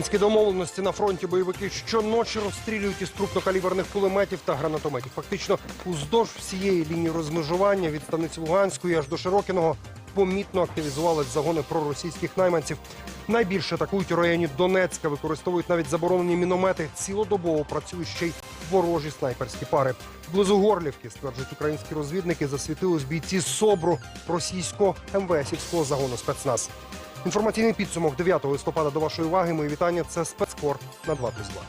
Мінські домовленості на фронті бойовики щоночі розстрілюють із крупнокаліберних кулеметів та гранатометів. Фактично, уздовж всієї лінії розмежування від станиці Луганської аж до Широкіного помітно активізували загони проросійських найманців. Найбільше атакують у районі Донецька, використовують навіть заборонені міномети. Цілодобово працюють ще й ворожі снайперські пари. Близу Горлівки, стверджують українські розвідники, засвітились бійці СОБРу російського МВСівського загону спецназ. Інформаційний підсумок 9 листопада до вашої уваги. Мої вітання. Це спецкор на 2 плюс 2.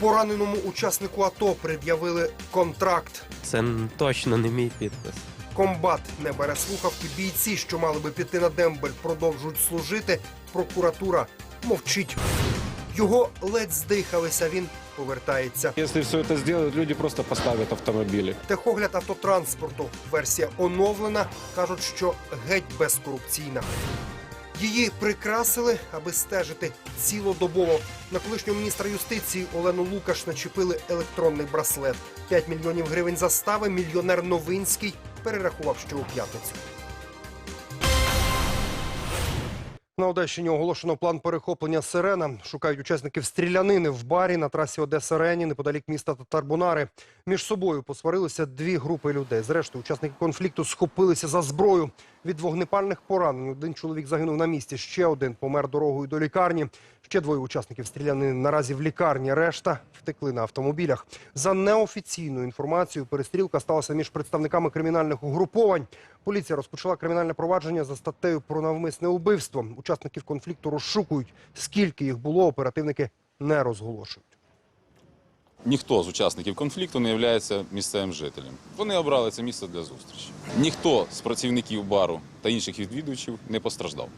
Пораненому учаснику АТО пред'явили контракт. Це точно не мій підпис. Комбат не бере слухавки. Бійці, що мали би піти на дембель, продовжують служити. Прокуратура мовчить. Його ледь здихалися. Він повертається. Если все это сделают, люди просто поставят автомобили. Техогляд автотранспорту. Версія оновлена. кажуть, що геть безкорупційна. Її прикрасили, аби стежити цілодобово. На колишнього міністра юстиції Олену Лукаш начепили електронний браслет. 5 мільйонів гривень застави. Мільйонер Новинський перерахував ще у п'ятницю. На Одещині оголошено план перехоплення сирена. Шукають учасників стрілянини в барі на трасі Одеса Рені неподалік міста Татарбунари. Між собою посварилися дві групи людей. Зрештою, учасники конфлікту схопилися за зброю. Від вогнепальних поранень один чоловік загинув на місці. Ще один помер дорогою до лікарні. Ще двоє учасників стрілянини наразі в лікарні. Решта втекли на автомобілях. За неофіційною інформацією, перестрілка сталася між представниками кримінальних угруповань. Поліція розпочала кримінальне провадження за статтею про навмисне убивство. Учасників конфлікту розшукують. Скільки їх було, оперативники не розголошують. Ніхто з учасників конфлікту не є місцевим жителем. Вони обрали це місце для зустрічі. Ніхто з працівників бару та інших відвідувачів не постраждав.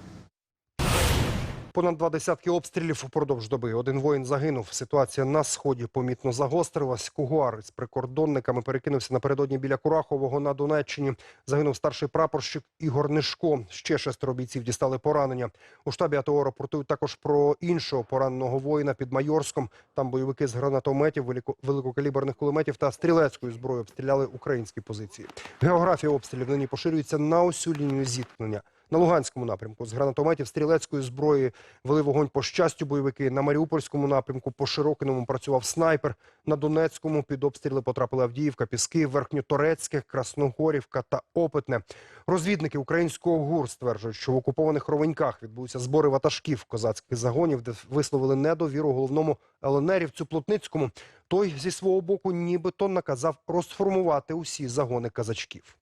Понад два десятки обстрілів упродовж доби. Один воїн загинув. Ситуація на сході помітно загострилась. Кугуар з прикордонниками перекинувся напередодні біля Курахового на Донеччині. Загинув старший прапорщик Ігор Нишко. Ще шестеро бійців дістали поранення. У штабі АТО рапортують також про іншого пораненого воїна під Майорськом. Там бойовики з гранатометів, велико- великокаліберних кулеметів та стрілецькою зброєю обстріляли українські позиції. Географія обстрілів нині поширюється на усю лінію зіткнення. На Луганському напрямку з гранатометів стрілецької зброї вели вогонь по щастю бойовики. На Маріупольському напрямку по Широкиному працював снайпер. На Донецькому під обстріли потрапили Авдіївка, Піски, Верхньоторецьке, Красногорівка та Опитне. Розвідники українського ГУР стверджують, що в окупованих Ровеньках відбулися збори ватажків козацьких загонів, де висловили недовіру головному ЛНРівцю Плотницькому. Той зі свого боку нібито наказав розформувати усі загони казачків.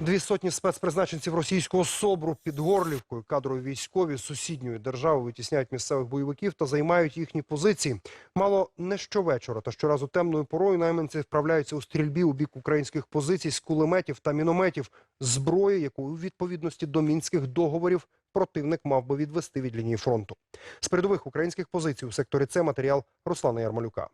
Дві сотні спецпризначенців російського СОБРу під Горлівкою, кадрові військові з сусідньої держави витісняють місцевих бойовиків та займають їхні позиції. Мало не щовечора та щоразу темною порою найманці вправляються у стрільбі у бік українських позицій з кулеметів та мінометів, зброї, яку у відповідності до мінських договорів противник мав би відвести від лінії фронту. З передових українських позицій у секторі С матеріал Руслана Ярмолюка.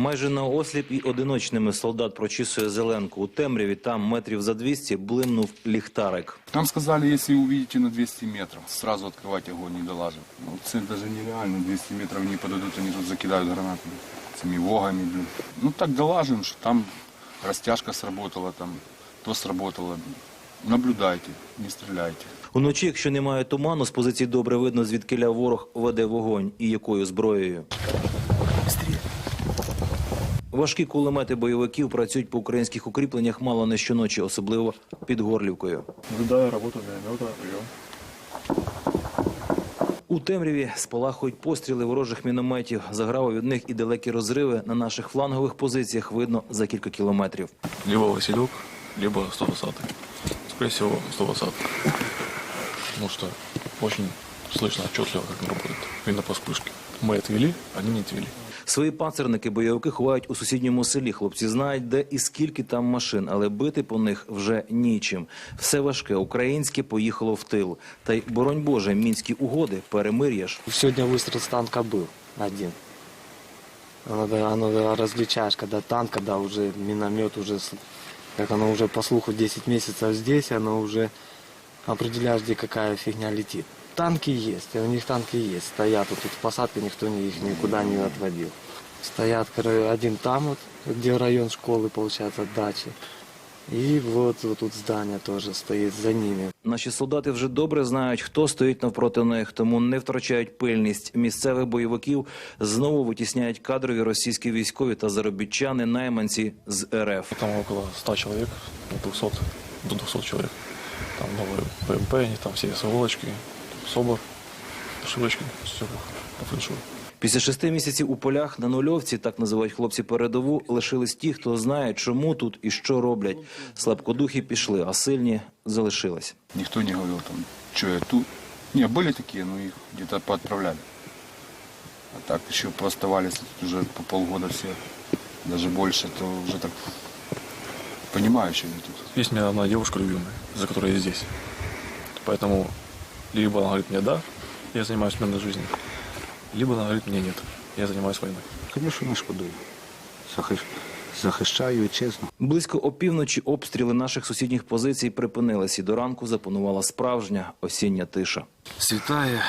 Майже на осліп і одиночними солдат прочісує зеленку. У темряві там метрів за 200 блимнув ліхтарик. Нам сказали, если увидите на 200 метров, сразу открывать огонь, не долажим. Ну, цель даже нереально, 200 метров не подойдут, они тут закидают гранатами, этими вогами. Ну так долажим, что там растяжка сработала, там то сработало. Наблюдайте, не стреляйте. Уночі, якщо немає туману, з позиції добре видно, звідкиля ворог веде вогонь і якою зброєю. Важкі кулемети бойовиків працюють по українських укріпленнях мало не щоночі, особливо під Горлівкою. Наблюдаю работу миномета, прием. У темряві спалахують постріли ворожих мінометів. Заграва від них і далекі розриви на наших флангових позиціях видно за кілька кілометрів. Либо Василек, либо 120 Скорее всего, 120 Потому что очень слышно отчетливо, как он работает. Видно по вспышке. Мы отвели, они не отвели. Свої панцерники бойовики ховають у сусідньому селі. Хлопці знають, де і скільки там машин, але бити по них вже нічим. Все важке, українське поїхало в тил. Та й боронь Боже, мінські угоди, перемир'я ж. Сегодня выстрел с танка был один. Оно да, различаешь, когда танк, когда уже миномет, уже, как оно уже по слуху 10 месяцев здесь, оно уже определяешь, где какая фигня летит. Танки есть, у них танки есть, стоят вот тут в посадке, никто ни- их никуда не отводил. Стоят один там вот, где район школы, получается, дачи. И вот, вот тут здание тоже стоит за ними. Наші солдати вже добре знають, хто стоїть навпроти них, тому не втрачають пильність. Місцевих бойовиків знову витісняють кадрові російські військові та заробітчани найманці з РФ. Там около 100 человек, ну, 200, до 200 человек. Там новые ПМП, там все сволочки, СОБР, ошибочки, все по фэншую. Після шести місяців у полях на нульовці, так називають хлопці передову, лишились ті, хто знає, чому тут і що роблять. Слабкодухі пішли, а сильні залишились. Никто не говорил там, что я тут. Не, были такие, но их где-то поотправляли. А так еще пооставались тут уже по полгода все, даже больше, то уже так понимаю, что они тут. Есть у меня одна девушка любимая, за которой я здесь. Поэтому либо она говорит мне «да», я занимаюсь мирной жизнью, либо она говорит мне «нет», я занимаюсь войной. Звісно, не шкодую. Захищ- Захищаю вітчизну. Близько опівночі обстріли наших сусідніх позицій припинились, і до ранку запанувала справжня осіння тиша. Світає,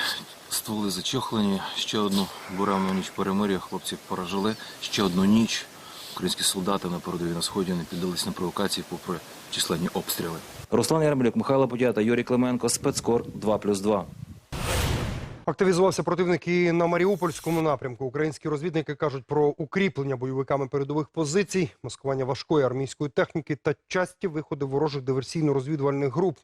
стволи зачохлені. Ще одну буремну ніч перемир'я хлопці пережили. Ще одну ніч. Українські солдати на передовій на сході не піддались на провокації попри численні обстріли. Руслан Ярмолюк, Михайло Подята, Юрій Клименко, спецкор 2+,2. Активізувався противник і на Маріупольському напрямку. Українські розвідники кажуть про укріплення бойовиками передових позицій, маскування важкої армійської техніки та часті виходи ворожих диверсійно-розвідувальних груп.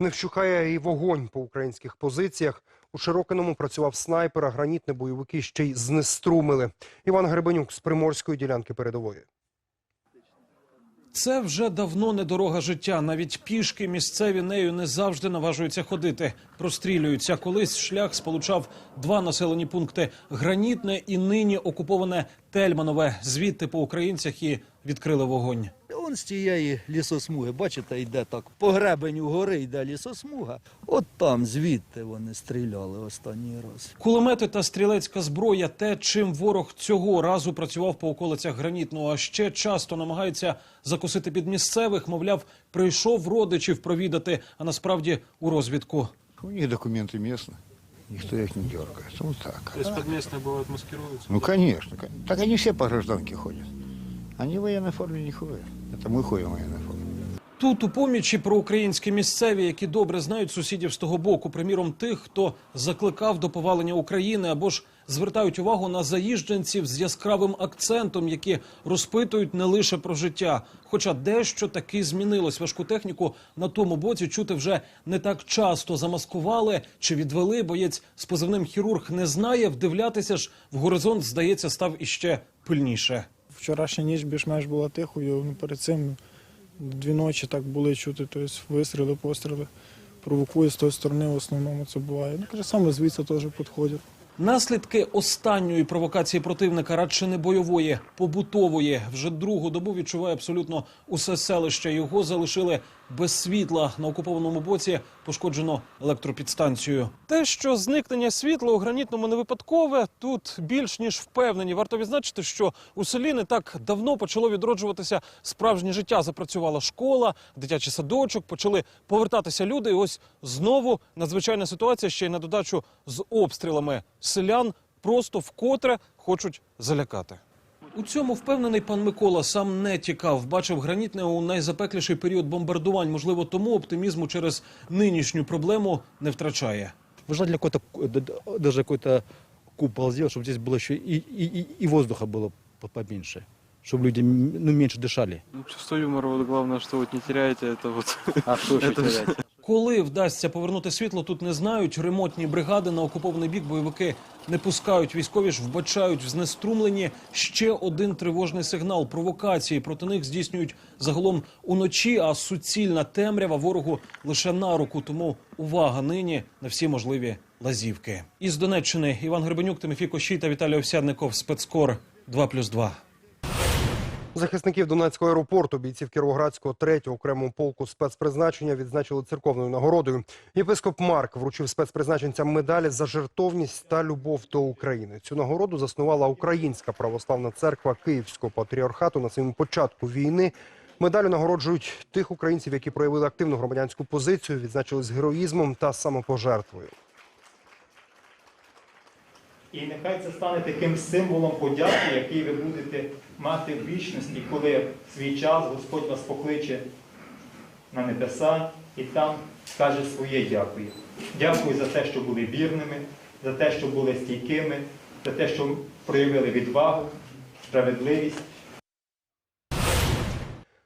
Не вщухає і вогонь по українських позиціях. У Широкиному працював снайпер, а гранітні бойовики ще й знеструмили. Іван Гребенюк з приморської ділянки передової. Це вже давно не дорога життя. Навіть пішки місцеві нею не завжди наважуються ходити. Прострілюються. Колись шлях сполучав два населені пункти: гранітне і нині окуповане Тельманове. Звідти по українцях і відкрили вогонь Он з тієї лісосмуги, бачите, йде так. По гребеню гори йде лісосмуга. От там звідти вони стріляли останній раз. Кулемети та стрілецька зброя те, чим ворог цього разу працював по околицях гранітного. А ще часто намагається закусити під місцевих. Мовляв, прийшов родичів провідати, а насправді у розвідку. У них документы местные. Никто их не дергает. Вот так. То есть подместные бывают маскируются? Ну, конечно. кон- Так они все по гражданке ходят. Они в военной форме не ходят. Это мы ходим в военной форме. Тут у помічі проукраїнські місцеві, які добре знають сусідів з того боку, приміром тих, хто закликав до повалення України або ж звертають увагу на заїждженців з яскравим акцентом, які розпитують не лише про життя. Хоча дещо таки змінилось. Важку техніку на тому боці чути вже не так часто замаскували чи відвели. Боєць з позивним хірург не знає. Вдивлятися ж в горизонт здається став іще пильніше. Вчорашня ніч більш-менш була тихою. Ну, перед цим дві ночі так були чути, тобто вистріли, постріли. Провокує з тої сторони, в основному це буває. Ну, каже, саме звідси теж підходять. Наслідки останньої провокації противника радше не бойової, побутової. Вже другу добу відчуває абсолютно усе селище. Його залишили без світла. На окупованому боці пошкоджено електропідстанцію. Те, що зникнення світла у гранітному не випадкове, тут більш ніж впевнені. Варто відзначити, що у селі не так давно почало відроджуватися справжнє життя. Запрацювала школа, дитячий садочок, почали повертатися люди. І ось знову надзвичайна ситуація ще й на додачу з обстрілами. Селян просто вкотре хочуть залякати. У цьому впевнений пан Микола сам не тікав. Бачив гранітне у найзапекліший період бомбардувань. Можливо, тому оптимізму через нинішню проблему не втрачає. Желательно какой-то, ку- д- д- даже какой-то купол сделать, чтобы здесь было еще и, и, и, и воздуха было по- поменьше. Чтобы люди м, ну, меньше дышали. Ну, чувство юмора, вот главное, что вот не теряете, это вот... А что еще терять? Коли вдасться повернути світло, тут не знають. Ремонтні бригади на окупований бік бойовики не пускають. Військові ж вбачають в знеструмленні ще один тривожний сигнал провокації. Проти них здійснюють загалом уночі, а суцільна темрява ворогу лише на руку. Тому увага нині на всі можливі лазівки. Із Донеччини Іван Гребенюк, Тимофій Кощій та Віталій Овсядников. Спецкор 2+,2. Захисників Донецького аеропорту, бійців Кіровоградського третього окремого полку спецпризначення відзначили церковною нагородою. Єпископ Марк вручив спецпризначенцям медалі за жертовність та любов до України. Цю нагороду заснувала Українська православна церква Київського патріархату на самому початку війни. Медалю нагороджують тих українців, які проявили активну громадянську позицію, відзначились героїзмом та самопожертвою. І нехай це стане таким символом подяки, який ви будете мати в вічності, коли в свій час Господь вас покличе на небеса і там скаже своє дякую. Дякую за те, що були вірними, за те, що були стійкими, за те, що проявили відвагу, справедливість.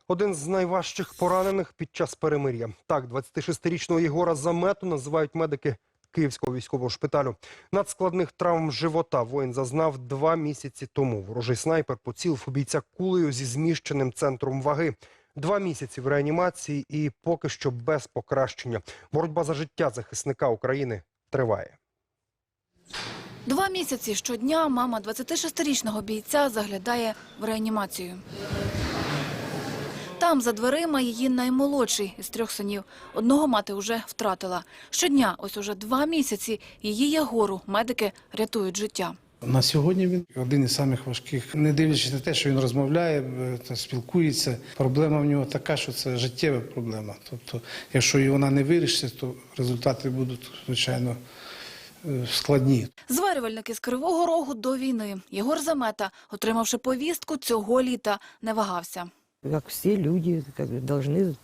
Один з найважчих поранених під час перемир'я. Так, 26-річного Єгора Замету називають медики Київського військового шпиталю. Надскладних травм живота воїн зазнав два місяці тому. Ворожий снайпер поцілив бійця кулею зі зміщеним центром ваги. Два місяці в реанімації і поки що без покращення. Боротьба за життя захисника України триває. Два місяці щодня мама 26-річного бійця заглядає в реанімацію. Там, за дверима, її наймолодший із трьох синів. Одного мати вже втратила. Щодня, ось уже два місяці, її Єгору медики рятують життя. На сьогодні він один із самих важких, не дивлячись на те, що він розмовляє е, спілкується. Проблема в нього така, що це життєва проблема. Тобто, якщо і вона не вирішиться, то результати будуть звичайно е, складні. Зварювальники з Кривого Рогу до війни. Єгор Замета, отримавши повістку цього літа, не вагався. Как всі люди бы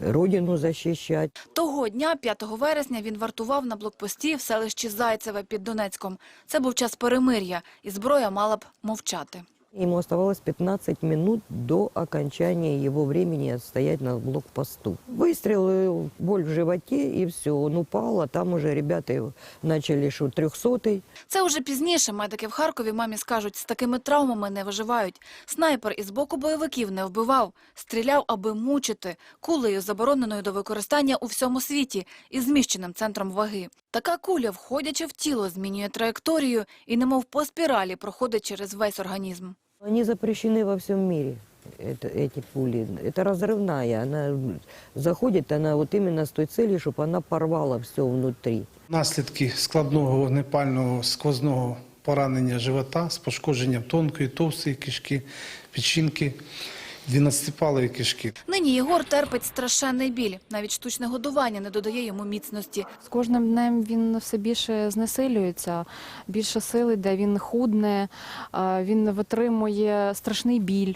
родину захищати. Того дня, 5 вересня, він вартував на блокпості в селищі Зайцеве під Донецьком. Це був час перемир'я, і зброя мала б мовчати. Ему оставалось 15 минут до окончания его времени стоять на блокпосту. Выстрел, э, боль в животе, и все. Он упал, а там уже ребята его начали, что трехсотый. Це уже пізніше медики в Харкові мамі скажуть, з такими травмами не виживають. Снайпер із боку бойовиків не вбивав, стріляв, аби мучити, кулею забороненою до використання у всьому світі із зміщеним центром ваги. Така куля, входячи в тіло, змінює траєкторію і немов по спіралі проходить через весь організм. Они запрещены во всем мире, это, эти пули. Это разрывная. Она заходит, она вот именно с той целью, чтобы она порвала все внутри. Наслідки складного вогнепального сквозного поранення живота з пошкодженням тонкої, товстої кишки, печінки, 12-палої кишки. Нині Єгор терпить страшенний біль. Навіть штучне годування не додає йому міцності. З кожним днем він все більше знесилюється, більше сили, де він худне, він витримує страшний біль.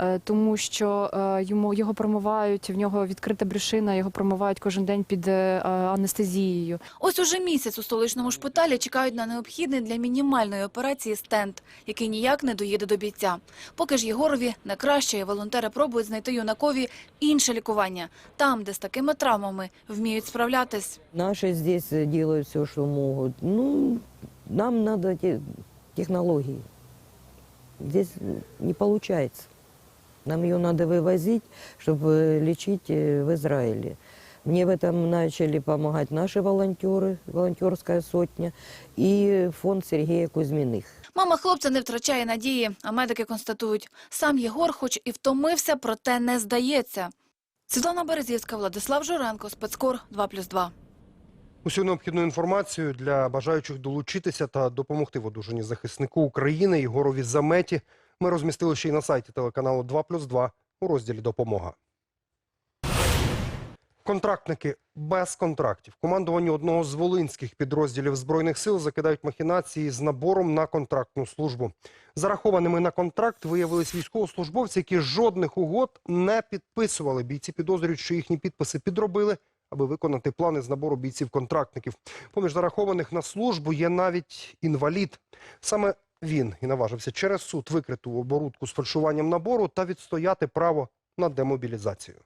Е, Тому що е, йому його промивають, в нього відкрита брюшина, його промивають кожен день під е, анестезією. Ось уже місяць у столичному шпиталі чекають на необхідний для мінімальної операції стенд, який ніяк не доїде до бійця. Поки ж Єгорові не краще, і волонтери пробують знайти юнакові інше лікування, там, де з такими травмами вміють справлятись. Наши здесь делают все, что могут. Ну, нам надо те- технологии. Здесь не получается. Нам ее надо вывозить, чтобы лечить э, в Израиле. Мне в этом начали помогать наши волонтеры, волонтерская сотня и фонд Сергея Кузьминых. Мама хлопця не втрачає надії, а медики констатують, сам Єгор хоч і втомився, проте не здається. Світлана Березівська, Владислав Журенко, спецкор 2+,2. Усю необхідну інформацію для бажаючих долучитися та допомогти в одужанні захиснику України Єгорові Заметі ми розмістили ще й на сайті телеканалу 2+,2 у розділі «Допомога». Контрактники без контрактів. Командуванню одного з волинських підрозділів Збройних сил закидають махінації з набором на контрактну службу. Зарахованими на контракт виявились військовослужбовці, які жодних угод не підписували. Бійці підозрюють, що їхні підписи підробили, аби виконати плани з набору бійців-контрактників. Поміж зарахованих на службу є навіть інвалід. Саме він і наважився через суд викриту оборудку з фальшуванням набору та відстояти право на демобілізацію.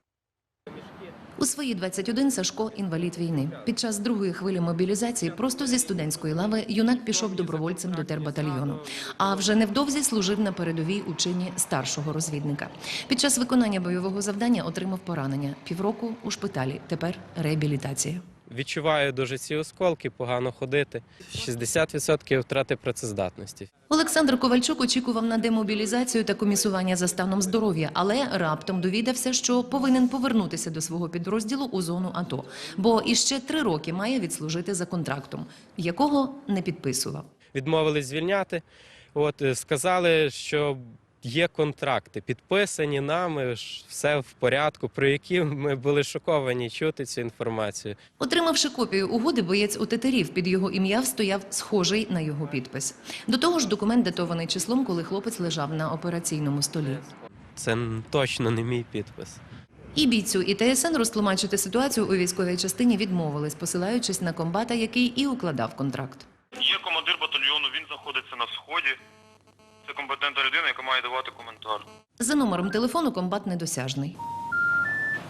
У свої 21 Сашко – інвалід війни. Під час другої хвилі мобілізації просто зі студентської лави юнак пішов добровольцем до тербатальйону. А вже невдовзі служив на передовій у чині старшого розвідника. Під час виконання бойового завдання отримав поранення. Півроку у шпиталі. Тепер реабілітація. Відчуваю дуже ці осколки, погано ходити. 60% втрати працездатності. Олександр Ковальчук очікував на демобілізацію та комісування за станом здоров'я, але раптом довідався, що повинен повернутися до свого підрозділу у зону АТО, бо іще три роки має відслужити за контрактом, якого не підписував. Відмовились звільняти. От е, сказали, що є контракти, підписані нами, ж все в порядку, про які ми були шоковані чути цю інформацію. Отримавши копію угоди, боєць у тетерів під його ім'я стояв схожий на його підпис. До того ж, документ датований числом, коли хлопець лежав на операційному столі. Це точно не мій підпис. І бійцю і ТСН розтлумачити ситуацію у військовій частині відмовились, посилаючись на комбата, який і укладав контракт. Є командир батальйону, він знаходиться на сході. Компетентна людина, яка має давати коментар. За номером телефону комбат недосяжний.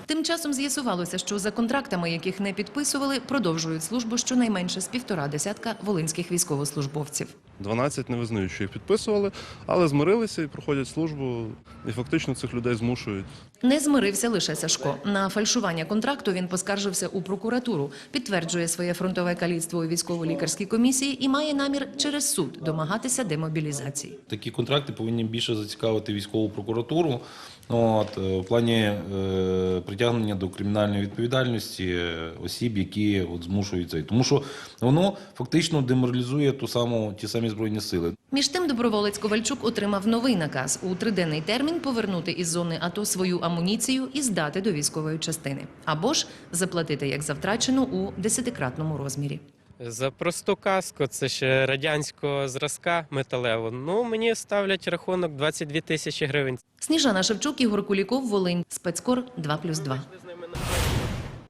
Тим часом з'ясувалося, що за контрактами, яких не підписували, продовжують службу щонайменше з півтора десятка волинських військовослужбовців. 12 не визнають, що їх підписували, але змирилися і проходять службу, і фактично цих людей змушують. Не змирився лише Сашко. На фальшування контракту він поскаржився у прокуратуру, підтверджує своє фронтове каліцтво у військово-лікарській комісії і має намір через суд домагатися демобілізації. Такі контракти повинні більше зацікавити військову прокуратуру. От, е, в плані е, притягнення до кримінальної відповідальності е, осіб, які от, змушують це. Тому що воно фактично деморалізує ту саму, ті самі збройні сили. Між тим доброволець Ковальчук отримав новий наказ у триденний термін повернути із зони АТО свою амуніцію і здати до військової частини, або ж заплатити як за втрачену у десятикратному розмірі. За просту каску, це ще радянського зразка металеву. Ну, мені ставлять рахунок 22 тисячі гривень. Сніжана Шевчук, Ігор Куліков, Волинь, спецкор 2+,2.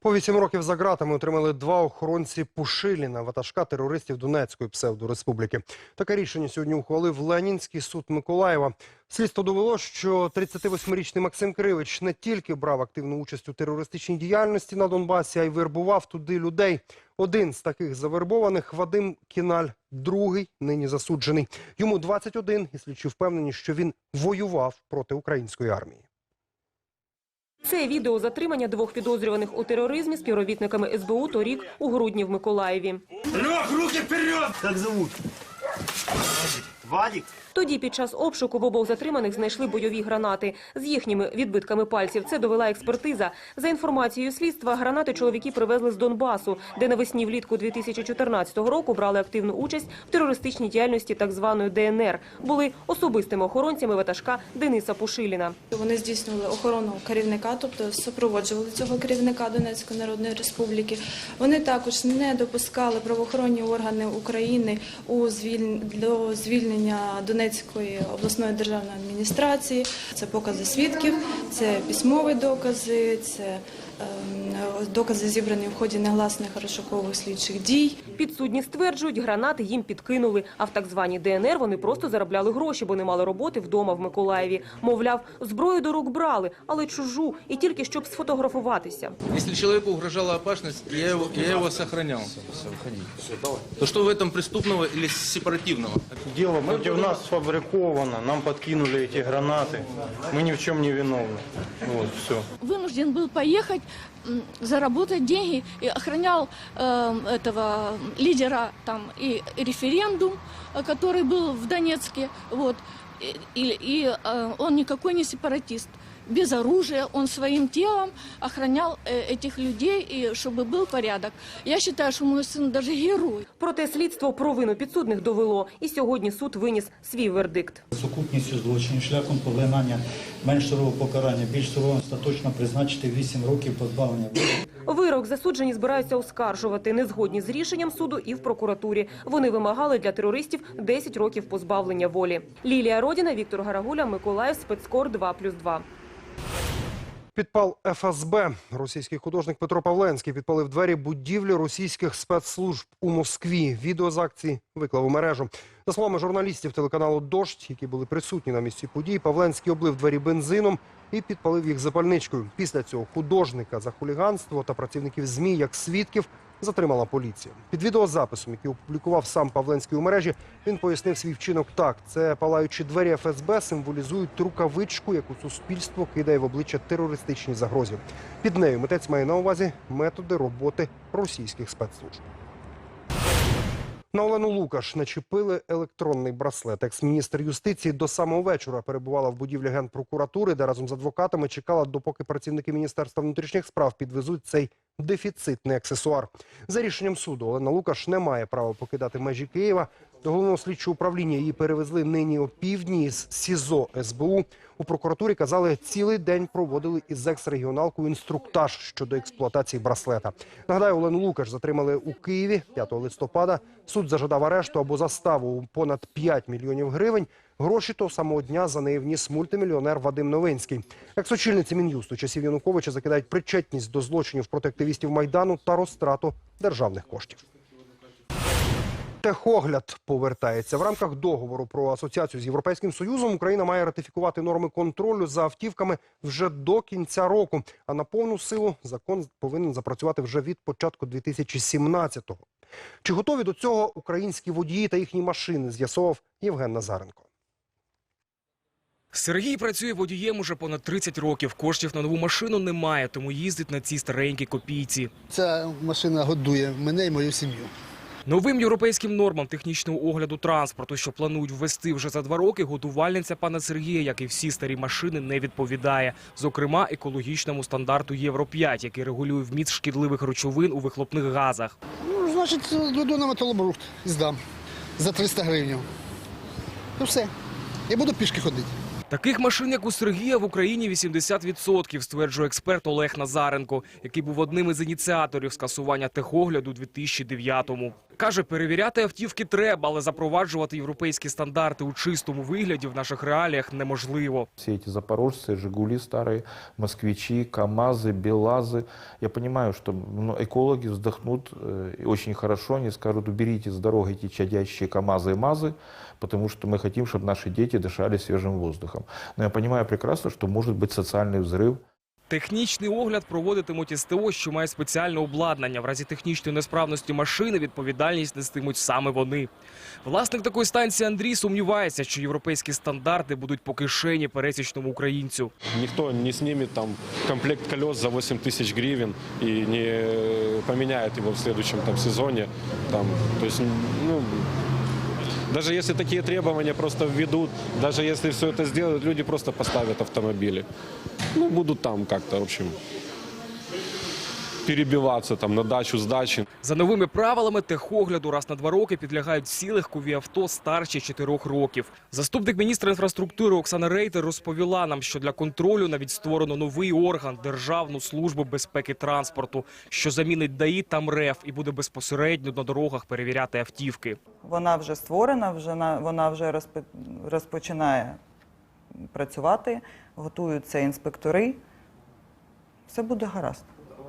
По вісім років за ґратами отримали два охоронці Пушиліна, ватажка терористів Донецької псевдореспубліки. Таке рішення сьогодні ухвалив Ленінський суд Миколаєва. Слідство довело, що 38-річний Максим Кривич не тільки брав активну участь у терористичній діяльності на Донбасі, а й вербував туди людей. Один з таких завербованих Вадим Кіналь, другий нині засуджений. Йому 21, і слідчі впевнені, що він воював проти української армії. Це відео затримання двох підозрюваних у тероризмі співробітниками СБУ торік у грудні в Миколаєві. Лех, руки вперед! Так зовут? Вадик? Тоді під час обшуку в обох затриманих знайшли бойові гранати з їхніми відбитками пальців. Це довела експертиза. За інформацією слідства, гранати чоловіки привезли з Донбасу, де навесні влітку 2014 року брали активну участь в терористичній діяльності так званої ДНР. Були особистими охоронцями ватажка Дениса Пушиліна. Вони здійснювали охорону керівника, тобто супроводжували цього керівника Донецької Народної Республіки. Вони також не допускали правоохоронні органи України у звіль... до звільнення Донецької обласної державної адміністрації. Це покази свідків, це письмові докази, це ем, докази зібрані в ході негласних розшукових слідчих дій. Підсудні стверджують, гранати їм підкинули, а в так званій ДНР вони просто заробляли гроші, бо не мали роботи вдома в Миколаєві. Мовляв, зброю до рук брали, але чужу, і тільки щоб сфотографуватися. Если человеку угрожала опасность, я его, я. То что в этом преступного или сепаративного? Дело против нас сфабриковано, нам подкинули эти гранаты. Мы ни в чем не виновны. Вот, все. вынужден был поехать, м, заработать деньги и охранял э, этого лидера там и референдум, э, который был в Донецке, вот, и, и- и, э, он никакой не сепаратист. Без оружия он своим телом охранял э, этих людей, и чтобы был порядок. Я считаю, что мой сын даже герой. Проте слідство про вину підсудних довело, і сьогодні суд виніс свій вердикт. Сукупністю злочинів шляхом поглинання менш сурового покарання, більш суровим остаточно призначити 8 років позбавлення волі. Вирок засуджені збираються оскаржувати. Не згодні з рішенням суду і в прокуратурі. Вони вимагали для терористів 10 років позбавлення волі. Лілія Родіна, Віктор Гарагуля, Миколаїв, спецкор 2+,2. Підпал ФСБ. Російський художник Петро Павленський підпалив двері будівлі російських спецслужб у Москві. Відео з акції виклав у мережу. За словами журналістів телеканалу Дождь, які були присутні на місці подій, Павленський облив двері бензином і підпалив їх запальничкою. Після цього художника за хуліганство та працівників ЗМІ як свідків затримала поліція. Під відеозаписом, який опублікував сам Павленський у мережі, він пояснив свій вчинок так: це палаючі двері ФСБ символізують рукавичку, яку суспільство кидає в обличчя терористичній загрозі. Під нею митець має на увазі методи роботи російських спецслужб. На Олену Лукаш начепили електронний браслет. Екс-міністр юстиції до самого вечора перебувала в будівлі генпрокуратури, де разом з адвокатами чекала, допоки працівники міністерства внутрішніх справ підвезуть цей дефіцитний аксесуар. За рішенням суду Олена Лукаш не має права покидати межі Києва. До головного слідчого управління її перевезли нині о півдні з СІЗО СБУ. У прокуратурі казали, цілий день проводили із екс-регіоналкою інструктаж щодо експлуатації браслета. Нагадаю, Олену Лукаш затримали у Києві 5 листопада. Суд зажадав арешту або заставу у понад 5 мільйонів гривень. Гроші того самого дня за неї вніс мультимільйонер Вадим Новинський. Екс-очільниці Мін'юсту часів Януковича закидають причетність до злочинів проти активістів Майдану та розтрату державних коштів. Техогляд повертається в рамках договору про асоціацію з європейським союзом. Україна має ратифікувати норми контролю за автівками вже до кінця року. А на повну силу закон повинен запрацювати вже від початку 2017-го. Чи готові до цього українські водії та їхні машини? З'ясовував Євген Назаренко. Сергій працює водієм уже понад 30 років. Коштів на нову машину немає, тому їздить на цій старенькій копійці. Ця машина годує мене і мою сім'ю. Новим європейським нормам технічного огляду транспорту, що планують ввести вже за два роки, годувальниця пана Сергія, як і всі старі машини, не відповідає. Зокрема, екологічному стандарту Євро 5, який регулює вміст шкідливих речовин у вихлопних газах. Ну, значить, веду на металобрухт і здам за 300 гривень. Ну все. Я буду пішки ходити. Таких машин, як у Сергія, в Україні 80%, стверджує експерт Олег Назаренко, який був одним із ініціаторів скасування техогляду у 2009-му. Каже, перевіряти автівки треба, але запроваджувати європейські стандарти у чистому вигляді в наших реаліях неможливо. Все эти запорожцы, «Жигули» старые, «Москвичи», «КамАЗы», «БелАЗы». Я понимаю, что ну, экологи вздохнут э, и очень хорошо, они скажут, уберите с дороги эти чадящие КамАЗы и МАЗы, потому что мы хотим, чтобы наши дети дышали свежим воздухом. Но я понимаю прекрасно, что может быть социальный взрыв, Технічний огляд проводитимуть СТО, що має спеціальне обладнання. В разі технічної несправності машини відповідальність нестимуть саме вони. Власник такої станції Андрій сумнівається, що європейські стандарти будуть по кишені пересічному українцю. Никто не снимет там комплект колес за 8 тысяч гривен и не поменяет его в следующем там сезоне. Там, то есть, ну, даже если такие требования просто введут, даже если все это сделают, люди просто поставят автомобили. Ну, будут там как-то, в общем, перебиваться там на дачу, сдачи. За новими правилами техогляду раз на два роки підлягають всі легкові авто старші 4 років. Заступник міністра інфраструктури Оксана Рейтер розповіла нам, що для контролю навіть створено новий орган Державну службу безпеки транспорту, що замінить ДАІ та МРЕФ і буде безпосередньо на дорогах перевіряти автівки. Вона вже створена, вже на- вона вже розпо- розпочинає працювати, готуються інспектори. Все буде гаразд.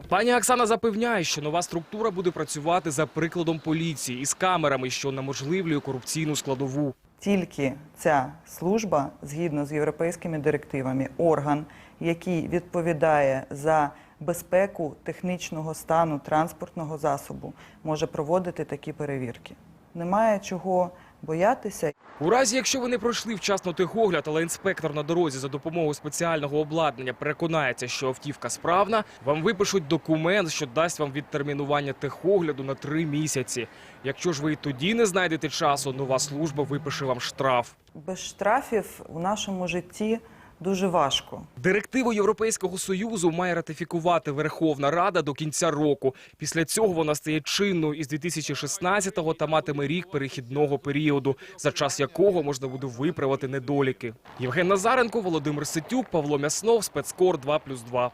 Пані Оксана запевняє, що нова структура буде працювати за прикладом поліції із камерами, що неможливлює корупційну складову. Тільки ця служба, згідно з європейськими директивами, орган, який відповідає за безпеку технічного стану транспортного засобу, може проводити такі перевірки. Немає чого боятися. У разі, якщо ви не пройшли вчасно техогляд, але інспектор на дорозі за допомогою спеціального обладнання переконається, що автівка справна, вам випишуть документ, що дасть вам відтермінування техогляду на три місяці. Якщо ж ви і тоді не знайдете часу, нова служба випише вам штраф. Без штрафів у нашому житті дуже важко. Директиву Європейського союзу має ратифікувати Верховна Рада до кінця року. Після цього вона стає чинною із 2016-го та матиме рік перехідного періоду, за час якого можна буде виправити недоліки. Євген Назаренко, Володимир Ситюк, Павло Мяснов, спецкор 2+,2.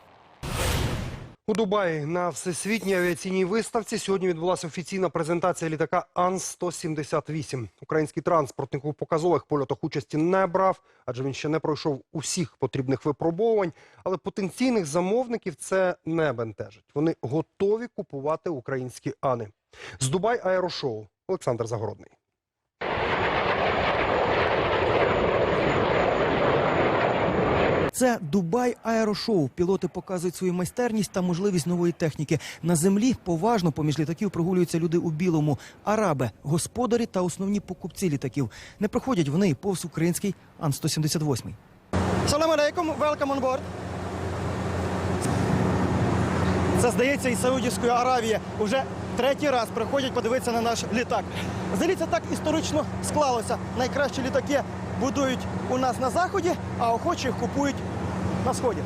У Дубаї на всесвітній авіаційній виставці сьогодні відбулася офіційна презентація літака Ан-178. Український транспортник у показових польотах участі не брав, адже він ще не пройшов усіх потрібних випробовувань. Але потенційних замовників це не бентежить. Вони готові купувати українські ани. З Дубай Аерошоу Олександр Загородний. Це Дубай Аерошоу. Пілоти показують свою майстерність та можливість нової техніки. На землі поважно поміж літаків прогулюються люди у білому. Араби, господарі та основні покупці літаків. Не проходять вони і повз український Ан-178. Салам алейкум, welcome on board. Це здається із Саудівської Аравії. Уже третій раз приходять подивитися на наш літак. Взагалі це так історично склалося. Найкращі літаки будують у нас на заході, а охочі їх купують на сході.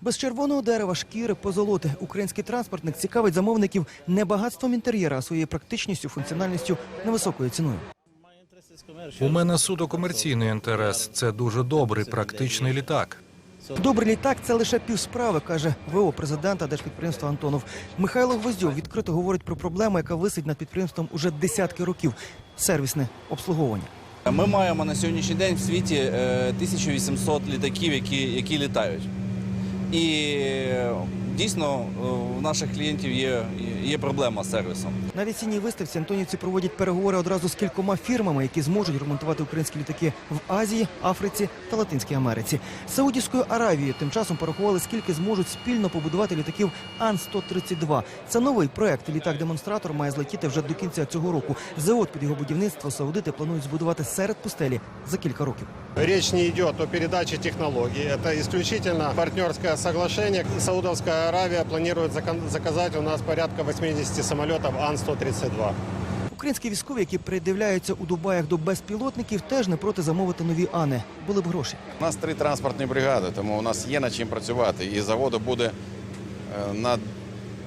Без червоного дерева, шкіри, позолоти. Український транспортник цікавить замовників не багатством інтер'єра, а своєю практичністю, функціональністю, невисокою ціною. У мене суто комерційний інтерес. Це дуже добрий, практичний літак. Добрий літак це лише півсправи, каже ВО президента держпідприємства Антонов. Михайло Гвоздьов відкрито говорить про проблему, яка висить над підприємством уже десятки років сервісне обслуговування. Ми маємо на сьогоднішній день в світі е, 1800 літаків, які, які літають. І е, дійсно е, у наших клієнтів є, є проблема з сервісом. На весінній виставці антонівці проводять переговори одразу з кількома фірмами, які зможуть ремонтувати українські літаки в Азії, Африці та Латинській Америці. З Саудівською Аравією тим часом порахували, скільки зможуть спільно побудувати літаків Ан-132. Це новий проект. Літак-демонстратор має злетіти вже до кінця цього року. Завод під його будівництво саудити планують збудувати серед пустелі за кілька років. Речь не идет о передаче технологий. Это исключительно партнерское соглашение. Саудовская Аравия планирует заказать у нас порядка 80 самолетов Ан-132. Українські військові, які придивляються у Дубаях до безпілотників, теж не проти замовити нові ани. Були б гроші. У нас три транспортні бригади, тому у нас є над чим працювати. І заводу буде е, на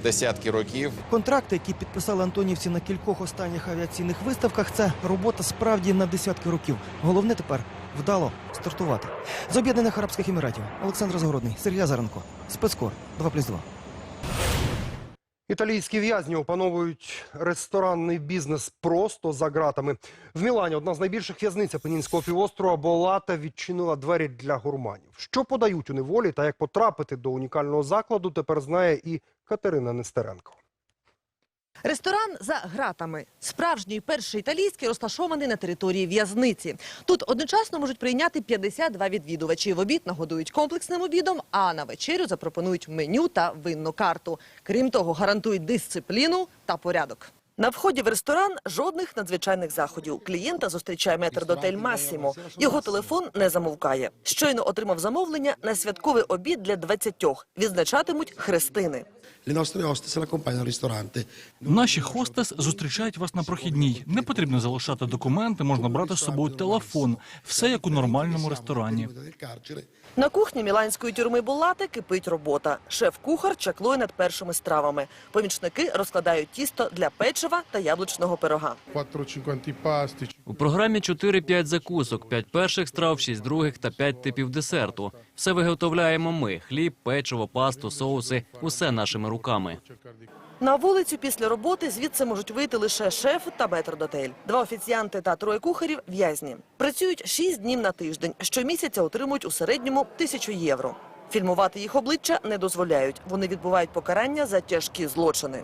десятки років. Контракти, які підписали антонівці на кількох останніх авіаційних виставках, це робота справді на десятки років. Головне тепер вдало стартувати. З Об'єднаних Арабських Еміратів Олександр Загородний, Сергій Азаренко, спецкор 2+,2. Італійські в'язні опановують ресторанний бізнес просто за ґратами. В Мілані одна з найбільших в'язниць Апенінського півострова Болата відчинила двері для гурманів. Що подають у неволі та як потрапити до унікального закладу, тепер знає і Катерина Нестеренко. Ресторан за гратами. Справжній перший італійський розташований на території в'язниці. Тут одночасно можуть прийняти 52 відвідувачі. В обід нагодують комплексним обідом, а на вечерю запропонують меню та винну карту. Крім того, гарантують дисципліну та порядок. На вході в ресторан жодних надзвичайних заходів. Клієнта зустрічає метрдотель Масімо. Його телефон не замовкає. Щойно отримав замовлення на святковий обід для 20. Відзначатимуть хрестини. Наші хостес зустрічають вас на прохідній. Не потрібно залишати документи, можна брати з собою телефон. Все як у нормальному ресторані. На кухні міланської тюрми Булати кипить робота. Шеф-кухар чаклує над першими стравами. Помічники розкладають тісто для печива та яблучного пирога. 4-5. У програмі 4-5 закусок, 5 перших страв, 6 других та 5 типів десерту. Все виготовляємо ми: хліб, печиво, пасту, соуси – усе нашими руками. На вулицю після роботи звідси можуть вийти лише шеф та метрдотель. Два офіціанти та троє кухарів – в'язні. Працюють шість днів на тиждень. Щомісяця отримують у середньому тисячу євро. Фільмувати їх обличчя не дозволяють. Вони відбувають покарання за тяжкі злочини.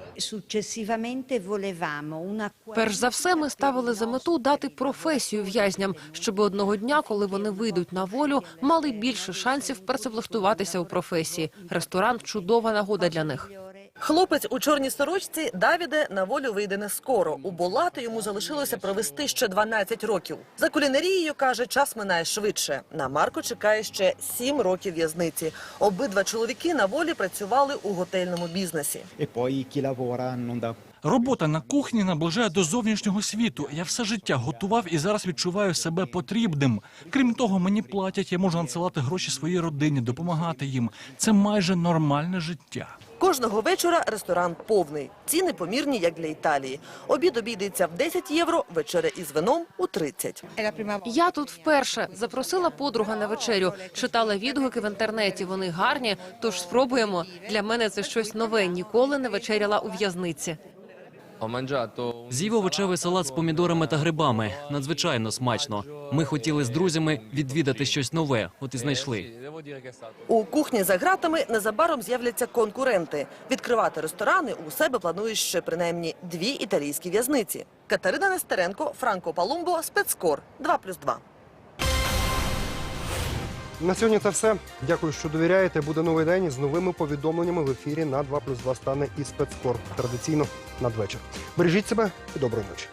Перш за все, ми ставили за мету дати професію в'язням, щоб одного дня, коли вони вийдуть на волю, мали більше шансів працевлаштуватися у професії. Ресторан чудова нагода для них. Хлопець у чорній сорочці Давіде на волю вийде не скоро. У Болати йому залишилося провести ще 12 років. За кулінарією, каже, час минає швидше. На Марко чекає ще 7 років в'язниці. Обидва чоловіки на волі працювали у готельному бізнесі. Lavora Робота на кухні наближає до зовнішнього світу. Я все життя готував і зараз відчуваю себе потрібним. Крім того, мені платять, я можу надсилати гроші своїй родині, допомагати їм. Це майже нормальне життя. Кожного вечора ресторан повний. Ціни помірні, як для Італії. Обід обійдеться в 10 євро, вечеря із вином у 30. Я тут вперше запросила подруга на вечерю. Читала відгуки в інтернеті. Вони гарні, тож спробуємо. Для мене це щось нове. Ніколи не вечеряла у в'язниці. З'їв овочевий салат з помідорами та грибами. Надзвичайно смачно. Ми хотіли з друзями відвідати щось нове, от і знайшли. У кухні за ґратами незабаром з'являться конкуренти. Відкривати ресторани у себе планують ще принаймні дві італійські в'язниці. Катерина Нестеренко, Франко Палумбо, спецкор 2+,2. На сьогодні це все. Дякую, що довіряєте. Буде новий день із новими повідомленнями в ефірі на 2 плюс 2 стане і спецкор. Традиційно надвечір. Бережіть себе і доброї ночі.